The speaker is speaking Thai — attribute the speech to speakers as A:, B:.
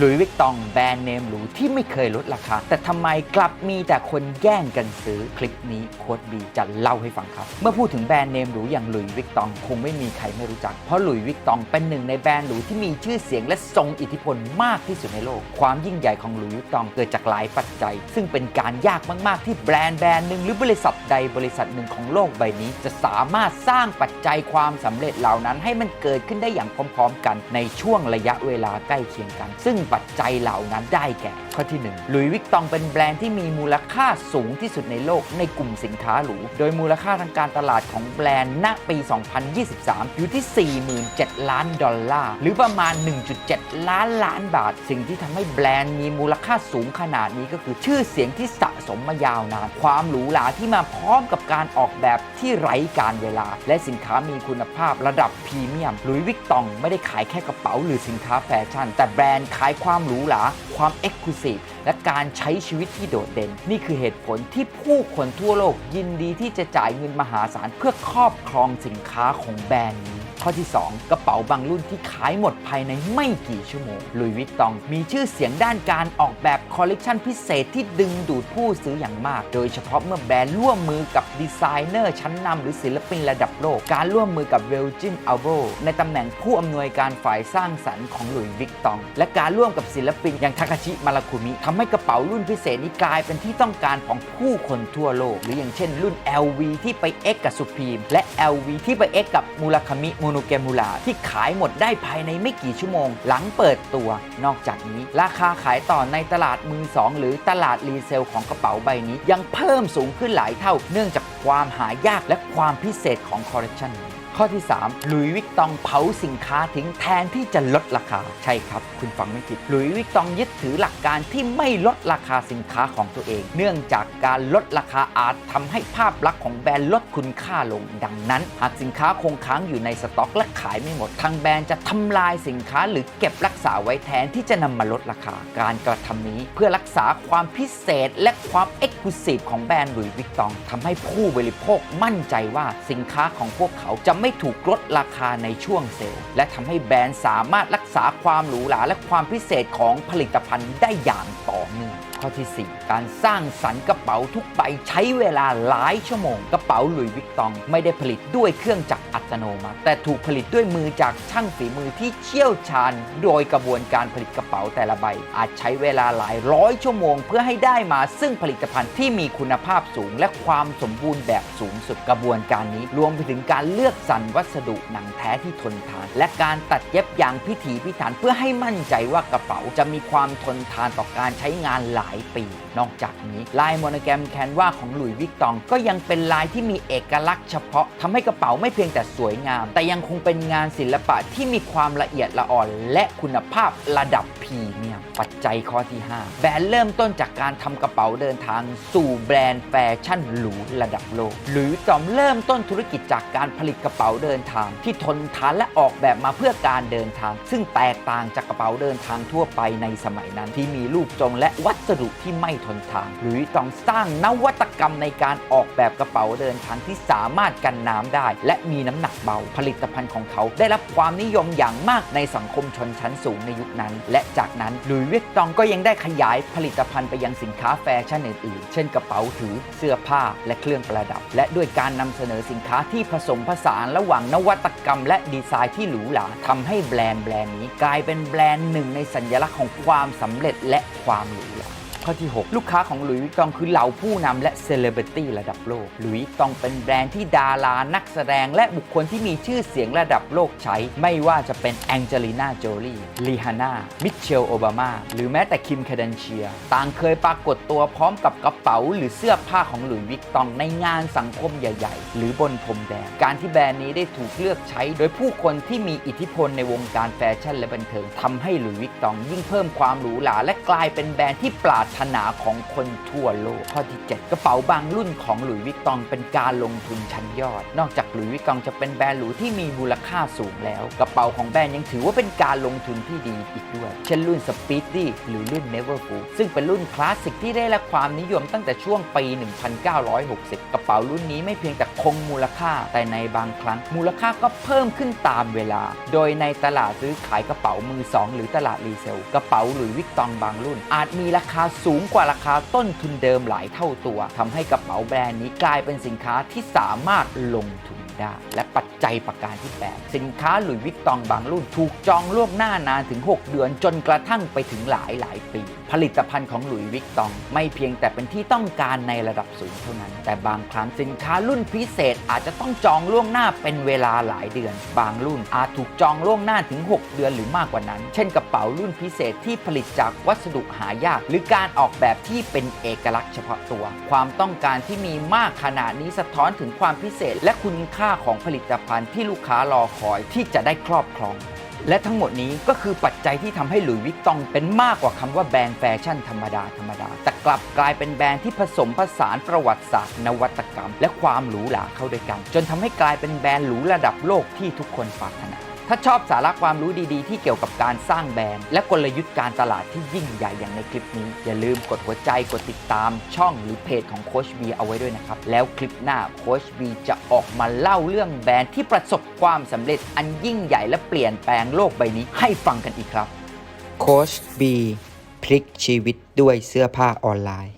A: หลุยส์วิกตองแบรนด์เนมหรูที่ไม่เคยลดราคา แต่ทำไมกลับมีแต่คนแย่งกันซื้อคลิปนี้โค้ดบีจะเล่าให้ฟังครับ เมื่อพูดถึงแบรนด์เนมหรูอย่างหลุยส์วิกตองคงไม่มีใครไม่รู้จัก เพราะหลุยส์วิกตองเป็นหนึ่งในแบรนด์หรูที่มีชื่อเสียงและทรงอิทธิพลมากที่สุดในโลก ความยิ่งใหญ่ของหลุยส์วิกตองเกิดจากหลายปัจจัย ซึ่งเป็นการยากมาก ๆ ที่แบรนด์แบรนด์หนึ่งหรือบริษัทใดบริษัทหนึ่งของโลกใบนี้ จะสามารถสร้างปัจจัยความสำเร็จเหล่านั้น ให้มันเกิดขึ้นได้อย่างพร้อม ๆ กันในช่วงระยะเวลาใกล้เคียงกัน ซึ่งปัจจัยเหล่านั้นได้แก่ ข้อที่1หลุยวิกตองเป็นแบรนด์ที่มีมูลค่าสูงที่สุดในโลกในกลุ่มสินค้าหรู โดยมูลค่าทางการตลาดของแบรนด์ณปี 2023 อยู่ที่ 47 ล้านดอลลาร์ หรือประมาณ 1.7 ล้านล้านบาท สิ่งที่ทำให้แบรนด์มีมูลค่าสูงขนาดนี้ก็คือชื่อเสียงที่สะสมมายาวนาน ความหรูหราที่มาพร้อมกับการออกแบบที่ไร้การเวลา และสินค้ามีคุณภาพระดับพรีเมียม หลุยวิกตองไม่ได้ขายแค่กระเป๋าหรือสินค้าแฟชั่น แต่แบรนด์ขายความหรูหราความเอ็กซ์คลูซีฟและการใช้ชีวิตที่โดดเด่น นี่คือเหตุผลที่ผู้คนทั่วโลกยินดีที่จะจ่ายเงินมหาศาลเพื่อครอบครองสินค้าของแบรนด์นี้ ข้อที่ 2 กระเป๋าบางรุ่นที่ขายหมดภายในไม่กี่ชั่วโมงลุยวิตตอง มีชื่อเสียงด้านการออกแบบคอลเลกชันพิเศษที่ดึงดูดผู้ซื้ออย่างมาก โดยเฉพาะเมื่อแบรนด์ร่วมมือกับดีไซเนอร์ชั้นนำหรือศิลปินระดับโลก การร่วมมือกับเวลจินอัลโบในตำแหน่งผู้อำนวยการฝ่ายสร้างสรรค์ของลุยวิกตอง และการร่วมกับศิลปินอย่างทาคาชิมาราคุมิทำให้กระเป๋ารุ่นพิเศษนี้กลายเป็นที่ต้องการของผู้คนทั่วโลก หรืออย่างเช่นรุ่น LV ที่ไปเอกกับสุพีมและ LV ที่ไปเอกกับมูราคามิโมโนเกมูลาที่ขายหมดได้ภายในไม่กี่ชั่วโมง หลังเปิดตัวนอกจากนี้ ราคาขายต่อในตลาดมือสองหรือตลาดรีเซลของกระเป๋าใบนี้ ยังเพิ่มสูงขึ้นหลายเท่า เนื่องจากความหายากและความพิเศษของคอลเลคชันนี้ ข้อที่ 3 หลุยวิกตองเผาสินค้าทิ้งแทนที่จะลดราคา ใช่ครับ คุณฟังไม่ผิดหลุยวิกตองยึดถือหลักการที่ไม่ลดราคาสินค้าของตัวเอง เนื่องจากการลดราคาอาจทำให้ภาพลักษณ์ของแบรนด์ลดคุณค่าลง ดังนั้น หากสินค้าคงค้างอยู่ในสต็อกและขายไม่หมด ทางแบรนด์จะทำลายสินค้าหรือเก็บรักษาไว้แทนที่จะนำมาลดราคา การกระทำนี้เพื่อรักษาความพิเศษ และความเอกลุศิของแบรนด์หลุยวิกตองทำให้ผู้บริโภคมั่นใจว่าสินค้าของพวกเขาจะไม่ไม่ถูกลดราคาในช่วงเซลล์ และทำให้แบรนด์สามารถรักษาความหรูหราและความพิเศษของผลิตภัณฑ์ได้อย่างต่อเนื่อง ข้อที่ 4 การสร้างสรรค์กระเป๋าทุกใบใช้เวลาหลายชั่วโมง กระเป๋าหลุยส์วิกตองไม่ได้ผลิตด้วยเครื่องจักรอัตโนมัติ แต่ถูกผลิตด้วยมือจากช่างฝีมือที่เชี่ยวชาญ โดยกระบวนการผลิตกระเป๋าแต่ละใบ อาจใช้เวลาหลายร้อยชั่วโมง เพื่อให้ได้มาซึ่งผลิตภัณฑ์ที่มีคุณภาพสูง และความสมบูรณ์แบบสูงสุดกระบวนการนี้ รวมไปถึงการเลือกสรรวัสดุหนังแท้ที่ทนทาน และการตัดเย็บอย่างพิถีพิถันเพื่อให้มั่นใจว่ากระเป๋าจะมีความทนทานต่อการใช้งานหลายปี นอกจากนี้ ลายโมโนแกรมแคนวาของหลุยส์วิกตองก็ยังเป็นลายที่มีเอกลักษณ์เฉพาะทำให้กระเป๋าไม่เพียงแต่สวยงาม แต่ยังคงเป็นงานศิลปะที่มีความละเอียดละอ่อน และคุณภาพระดับพรีเมียมปัจจัยข้อที่ 5 แบรนด์เริ่มต้นจากการทำกระเป๋าเดินทาง สู่แบรนด์แฟชั่นหรูระดับโลก หรือจอมเริ่มต้นธุรกิจจากการผลิตกระเป๋าเดินทาง ที่ทนทานและออกแบบมาเพื่อการเดินทาง ซึ่งแตกต่างจากกระเป๋าเดินทางทั่วไปในสมัยนั้นที่มีรูปทรงและวัสดุที่ไม่ทนทานหรือต้องสร้างนวัตกรรมในการออกแบบกระเป๋าเดินทางที่สามารถกันน้ำได้ และมีน้ำหนักเบา ผลิตภัณฑ์ของเขาได้รับความนิยมอย่างมากในสังคมชนชั้นสูงในยุคนั้น และจากนั้นหลุยส์วิกตองก็ยังได้ขยายผลิตภัณฑ์ไปยังสินค้าแฟชั่นอื่นๆ เช่นกระเป๋าถือเสื้อผ้าและเครื่องประดับ และด้วยการนำเสนอสินค้าที่ผสมผสานระหว่างนวัตกรรม และดีไซน์ที่หรูหราทำให้แบรนด์แบรนด์นี้ กลายเป็นแบรนด์หนึ่งในสัญลักษณ์ของความสำเร็จและความหรูหรา ข้อที่ 6 ลูกค้าของหลุยส์วิกตองคือเหล่าผู้นำและเซเลบริตี้ระดับโลก หลุยส์วิกตองเป็นแบรนด์ที่ดารานักแสดงและบุคคลที่มีชื่อเสียงระดับโลกใช้ ไม่ว่าจะเป็นแองเจลิน่าโจลีลีฮาน่ามิเชลโอบามา หรือแม้แต่คิมคาเดนเชีย ต่างเคยปรากฏตัวพร้อมกับกระเป๋า หรือเสื้อผ้าของหลุยส์วิกตองในงานสังคมใหญ่ ๆ หรือบนพรมแดงการที่แบรนด์นี้ได้ถูกเลือกใช้ โดยผู้คนที่มีอิทธิพลในวงการแฟชั่นและบันเทิงทำให้หลุยส์วิกตองยิ่งเพิ่มความหรูหราและกลายเป็นแบรนด์ที่ปราศถนาของคนทั่วโลก ข้อที่ 7 กระเป๋าบางรุ่นของหลุยส์วิกตองเป็นการลงทุนชั้นยอด นอกจากหลุยส์วิกตองจะเป็นแบรนด์หรูที่มีมูลค่าสูงแล้ว กระเป๋าของแบรนด์ยังถือว่าเป็นการลงทุนที่ดีอีกด้วย เช่นรุ่น Speedy หรือรุ่น Neverfull ซึ่งเป็นรุ่นคลาสสิกที่ได้รับความนิยมตั้งแต่ช่วงปี 1960 กระเป๋ารุ่นนี้ไม่เพียงแต่คงมูลค่าแต่ในบางครั้ง มูลค่าก็เพิ่มขึ้นตามเวลา โดยในตลาดซื้อขายกระเป๋ามือสองหรือตลาดรีเซล กระเป๋าหลุยส์วิกตองบางรุ่น อาจมีราคาสูงกว่าราคาต้นทุนเดิมหลายเท่าตัวทำให้กระเป๋าแบรนด์นี้กลายเป็นสินค้าที่สามารถลงทุน ได้ และปัจจัยประการที่ 8 สินค้าหลุยวิกตองบางรุ่น ถูกจองล่วงหน้านานถึง 6 เดือนจนกระทั่งไปถึงหลายหลายปี ผลิตภัณฑ์ของหลุยวิกตองไม่เพียงแต่เป็นที่ต้องการในระดับสูงเท่านั้น แต่บางครั้งสินค้ารุ่นพิเศษอาจจะต้องจองล่วงหน้าเป็นเวลาหลายเดือน บางรุ่นอาจถูกจองล่วงหน้าถึง 6 เดือนหรือมากกว่านั้น เช่นกระเป๋ารุ่นพิเศษที่ผลิตจากวัสดุหายาก หรือการออกแบบที่เป็นเอกลักษณ์เฉพาะตัว ความต้องการที่มีมากขนาดนี้สะท้อนถึงความพิเศษและคุณค่าาของผลิตภัณฑ์ที่ลูกค้ารอคอยที่จะได้ครอบครอง และทั้งหมดนี้ก็คือปัจจัยที่ทำให้หลุยส์วิกตองเป็นมากกว่าคำว่าแบรนด์แฟชั่นธรรมดาธรรมดา แต่กลับกลายเป็นแบรนด์ที่ผสมผสานประวัติศาสตร์ นวัตกรรม และความหรูหราเข้าด้วยกัน จนทำให้กลายเป็นแบรนด์หรูระดับโลกที่ทุกคนปรารถนา ถ้าชอบสาระความรู้ดีๆ ที่เกี่ยวกับการสร้างแบรนด์ และกลยุทธ์การตลาดที่ยิ่งใหญ่อย่างในคลิปนี้ อย่าลืมกดหัวใจกดติดตามช่องหรือเพจของโคชบีเอาไว้ด้วยนะครับ แล้วคลิปหน้าโคชบีจะออกมาเล่าเรื่องแบรนด์ที่ประสบความสำเร็จอันยิ่งใหญ่และเปลี่ยนแปลงโลกใบนี้ให้ฟังกันอีกครับโคชบีพลิกชีวิตด้วยเสื้อผ้าออนไลน์